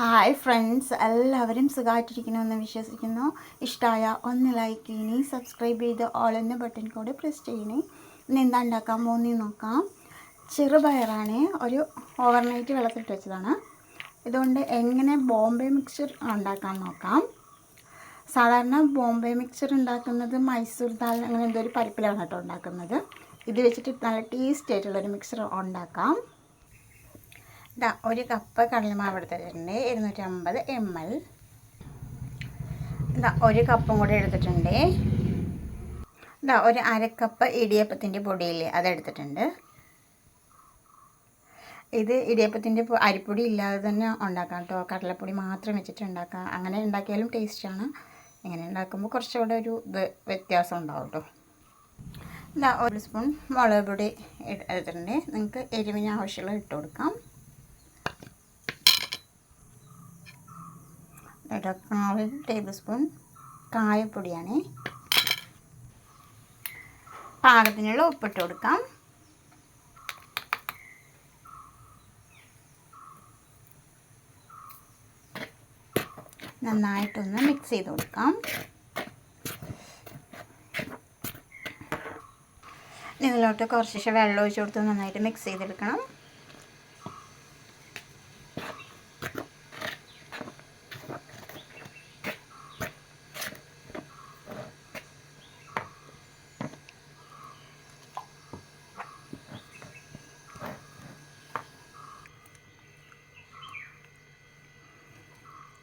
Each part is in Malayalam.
ഹായ് ഫ്രണ്ട്സ് എല്ലാവരും സുഖമായിട്ടിരിക്കണമെന്ന് വിശ്വസിക്കുന്നു. ഇഷ്ടമായ ഒന്ന് ലൈക്ക് ചെയ്യണേ. സബ്സ്ക്രൈബ് ചെയ്ത് ഓൾ എന്ന ബട്ടൺ കൂടെ പ്രസ് ചെയ്യണേ. ഇന്ന് എന്താ ഉണ്ടാക്കാൻ പോകുന്നേ നോക്കാം. ചെറുപയറാണ്. ഒരു ഓവർനൈറ്റ് വെള്ളത്തിലിട്ട് വെച്ചതാണ്. ഇതുകൊണ്ട് എങ്ങനെ ബോംബെ മിക്സർ ഉണ്ടാക്കാൻ നോക്കാം. സാധാരണ ബോംബെ മിക്സർ ഉണ്ടാക്കുന്നത് മൈസൂർ ദാൽ അങ്ങനെ എന്തോ ഒരു പരിപ്പിലാണ് കേട്ടോ ഉണ്ടാക്കുന്നത്. ഇത് വെച്ചിട്ട് നല്ല ടേസ്റ്റി ആയിട്ടുള്ളൊരു മിക്സർ ഉണ്ടാക്കാം. ഇതാ ഒരു കപ്പ് കടലമാവ് എടുത്തിട്ടുണ്ട് ഇരുന്നൂറ്റി അമ്പത് എം എൽ ഇതാ ഒരു കപ്പും കൂടെ എടുത്തിട്ടുണ്ട്. ഇതാ ഒരു അരക്കപ്പ് ഇടിയപ്പത്തിന്റെ പൊടിയില്ലേ അതെടുത്തിട്ടുണ്ട് ഇത് ഇടിയപ്പത്തിന്റെ അരിപ്പൊടി ഇല്ലാതെ തന്നെ ഉണ്ടാക്കാം കേട്ടോ. കടലപ്പൊടി മാത്രം വെച്ചിട്ട് ഉണ്ടാക്കാം. അങ്ങനെ ഉണ്ടാക്കിയാലും ടേസ്റ്റാണ്. ഇങ്ങനെ ഉണ്ടാക്കുമ്പോൾ കുറച്ചുകൂടെ ഒരു ഇത് വ്യത്യാസം ഉണ്ടാവും കേട്ടോ. ഇതാ ഒരു സ്പൂൺ മുളക് പൊടി എടുത്തിട്ടുണ്ട്. നിങ്ങൾക്ക് എരിവിന് ആവശ്യമുള്ള ഇട്ട് കൊടുക്കാം. നാല് ടേബിൾ സ്പൂൺ കായപ്പൊടിയാണ്. പാകത്തിനുള്ള ഉപ്പിട്ട് കൊടുക്കാം. നന്നായിട്ടൊന്ന് മിക്സ് ചെയ്ത് കൊടുക്കാം. ഇതിലോട്ട് കുറച്ച് വെള്ളം ഒഴിച്ച് കൊടുത്ത് നന്നായിട്ട് മിക്സ് ചെയ്തെടുക്കണം.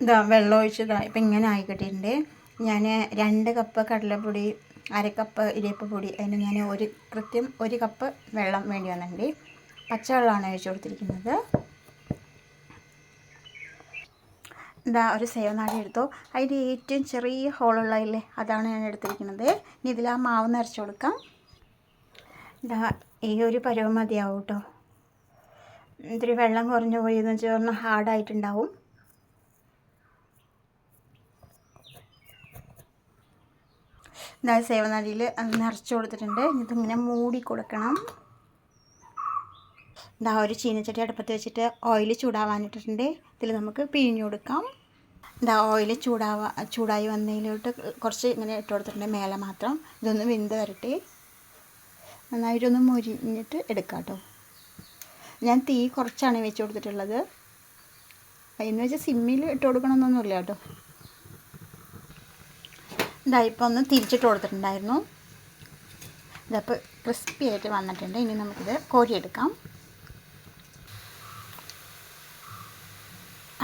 ഇതാ വെള്ളം ഒഴിച്ചതാ. ഇപ്പം ഇങ്ങനെ ആയിക്കിട്ടിട്ടുണ്ട്. ഞാൻ രണ്ട് കപ്പ് കടലപ്പൊടി അര കപ്പ് ഇടിയപ്പ പൊടി അതിന് ഞാൻ ഒരു കൃത്യം ഒരു കപ്പ് വെള്ളം വേണ്ടി വന്നിട്ടുണ്ട്. പച്ചവെള്ളമാണ് ഒഴിച്ചു കൊടുത്തിരിക്കുന്നത്. ഇതാ ഒരു സേവനാടി എടുത്തു. അതിന്റെ ഏറ്റവും ചെറിയ ഹോളുള്ളതില്ലേ അതാണ് ഞാൻ എടുത്തിരിക്കുന്നത്. ഇനി ഇതിൽ ആ മാവ് നിറച്ച് കൊടുക്കാം. ഇതാ ഈ ഒരു പരുവം മതിയാവും കേട്ടോ. ഇത്തിരി വെള്ളം കുറഞ്ഞു പോയി എന്ന് വെച്ചാൽ പറഞ്ഞാൽ ഹാർഡായിട്ടുണ്ടാവും. ഇതാ സേവനാടിയിൽ നിറച്ച് കൊടുത്തിട്ടുണ്ട്. ഇതിങ്ങനെ മൂടി കൊടുക്കണം. ഇതാ ഒരു ചീനച്ചട്ടി അടുപ്പത്ത് വെച്ചിട്ട് ഓയിൽ ചൂടാവാനിട്ടിട്ടുണ്ട്. ഇതിൽ നമുക്ക് പിഴിഞ്ഞു കൊടുക്കാം. ഇതാ ഓയിൽ ചൂടാവാ ചൂടായി വന്നതിലോട്ട് കുറച്ച് ഇങ്ങനെ ഇട്ട് കൊടുത്തിട്ടുണ്ട് മേലെ മാത്രം. ഇതൊന്ന് വെന്ത് വരട്ടെ. നന്നായിട്ടൊന്ന് മുരിഞ്ഞിട്ട് എടുക്കാം കേട്ടോ. ഞാൻ തീ കുറച്ചാണ് വെച്ച് കൊടുത്തിട്ടുള്ളത്. എന്ന് വെച്ചാൽ സിമ്മിൽ ഇട്ട് കൊടുക്കണമെന്നൊന്നുമില്ല കേട്ടോ. ഇതാ ഇപ്പോൾ ഒന്ന് തിരിച്ചിട്ട് കൊടുത്തിട്ടുണ്ടായിരുന്നു. ഇതപ്പോൾ ക്രിസ്പി ആയിട്ട് വന്നിട്ടുണ്ട്. ഇനി നമുക്കിത് കോരിയെടുക്കാം.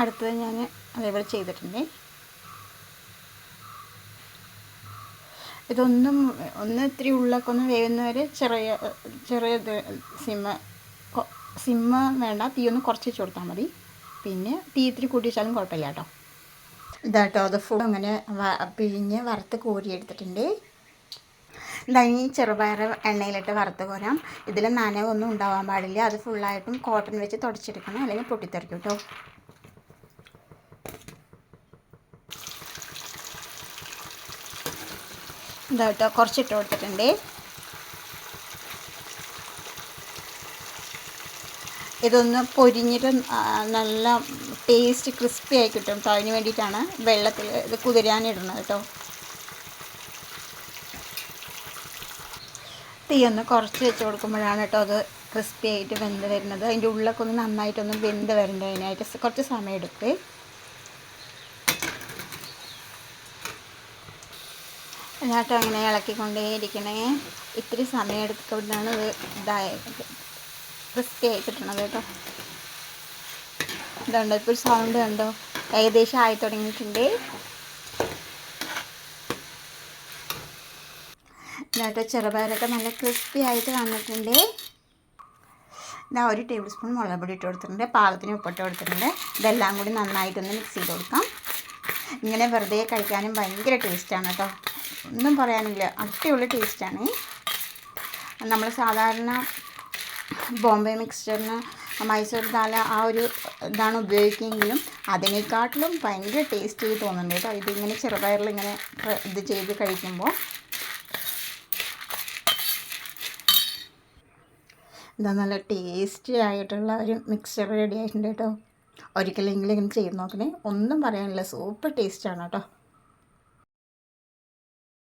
അടുത്തത് ഞാൻ അതേപോലെ ചെയ്തിട്ടുണ്ട്. ഇതൊന്നും ഒന്ന് ഇത്തിരി ഉള്ളൊക്കെ ഒന്ന് വേവുന്നവരെ ചെറിയ ചെറിയ സിമ്മ സിമ്മ വേണ്ട. തീ ഒന്ന് കുറച്ച് വെച്ച് കൊടുത്താൽ മതി. പിന്നെ തീ ഇത്തിരി കൂട്ടി വെച്ചാലും കുഴപ്പമില്ല കേട്ടോ. ഇതാട്ടോ അത് ഫുൾ അങ്ങനെ പിഴിഞ്ഞ് വറുത്ത് കോരിയെടുത്തിട്ടുണ്ട്. ഈ ചെറുപയർ എണ്ണയിലിട്ട് വറുത്ത് കോരാം. ഇതിൽ നനവൊന്നും ഉണ്ടാവാൻ പാടില്ല. അത് ഫുള്ളായിട്ടും കോട്ടൺ വെച്ച് തുടച്ചെടുക്കണം. അല്ലെങ്കിൽ പൊട്ടിത്തെറിക്കും കേട്ടോ ഇതാട്ടോ കുറച്ചിട്ട് കൊടുത്തിട്ടുണ്ട്. ഇതൊന്ന് പൊരിഞ്ഞിട്ട് നല്ല ടേസ്റ്റ് ക്രിസ്പി ആയി കിട്ടും. അപ്പോൾ അതിന് വേണ്ടിയിട്ടാണ് വെള്ളത്തിൽ ഇത് കുതിരാനിടുന്നത് കേട്ടോ തീ ഒന്ന് കുറച്ച് വെച്ച് കൊടുക്കുമ്പോഴാണ് കേട്ടോ അത് ക്രിസ്പി ആയിട്ട് വെന്ത് വരുന്നത്. അതിന്റെ ഉള്ളൊക്കെ ഒന്ന് നന്നായിട്ടൊന്ന് വെന്ത് വരേണ്ടത് അതിനായിട്ട് കുറച്ച് സമയം എടുക്കും. എന്നിട്ട് അങ്ങനെ ഇളക്കിക്കൊണ്ടേയിരിക്കണേ. ഇത്തിരി സമയം എടുക്കൊണ്ടാണ് ഇത് ഇതായത്. ക്രിസ്പി ആയി കേട്ടോ. ഇതുണ്ടോ ഇപ്പോൾ സൗണ്ട് കണ്ടോ? ഏകദേശം ആയി തുടങ്ങിയിട്ടുണ്ട്. ഇതാട്ടോ ചെറുപയറൊക്കെ നല്ല ക്രിസ്പി ആയിട്ട് വന്നിട്ടുണ്ട്. ഇതാ ഒരു ടേബിൾ സ്പൂൺ മുളക് പൊടി ഇട്ട് കൊടുത്തിട്ടുണ്ട് പാകത്തിന് ഉപ്പിട്ട് കൊടുത്തിട്ടുണ്ട്. ഇതെല്ലാം കൂടി നന്നായിട്ടൊന്ന് മിക്സ് ചെയ്ത് കൊടുക്കാം. ഇങ്ങനെ വെറുതെ കഴിക്കാനും ഭയങ്കര ടേസ്റ്റാണ് കേട്ടോ. ഒന്നും പറയാനില്ല അടിപൊളി ടേസ്റ്റാണ് നമ്മൾ സാധാരണ ബോംബെ മിക്സ്ചറിന് മൈസൂർ ദാല ആ ഒരു ഇതാണ് ഉപയോഗിക്കുമെങ്കിലും അതിനേക്കാട്ടിലും ഭയങ്കര ടേസ്റ്റ് തോന്നുന്നുണ്ട് കേട്ടോ. ഇതിങ്ങനെ ചെറുപയറിൽ ഇങ്ങനെ ഇത് ചെയ്ത് കഴിക്കുമ്പോൾ. എന്താ നല്ല ടേസ്റ്റി ആയിട്ടുള്ള ഒരു മിക്സ്ചർ റെഡി ആയിട്ടുണ്ട് കേട്ടോ. ഒരിക്കലെങ്കിലും ഇങ്ങനെ ചെയ്ത് നോക്കണേ. ഒന്നും പറയാനില്ല. സൂപ്പർ ടേസ്റ്റാണ് കേട്ടോ.